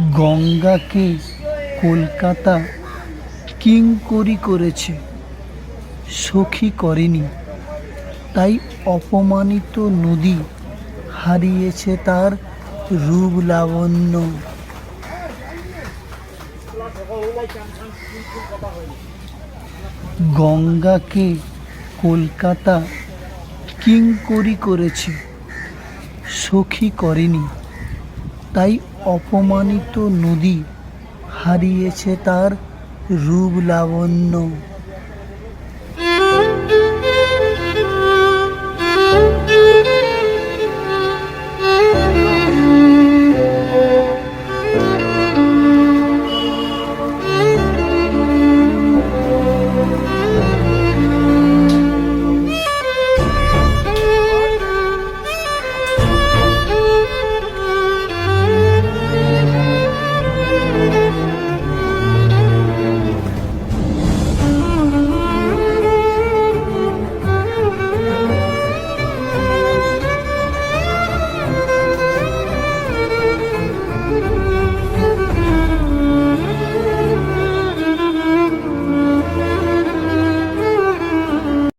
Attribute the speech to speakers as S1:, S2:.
S1: গঙ্গাকে কলকাতা কিঙ্করি করেছে। সখী করেনি। তাই অপমানিত নদী হারিয়েছে তার রূপ লাবণ্য গঙ্গাকে কলকাতা কিঙ্করি করেছে। সখী করেনি। তাই অপমানিত নদী হারিয়েছে তার রূপ লাবণ্য।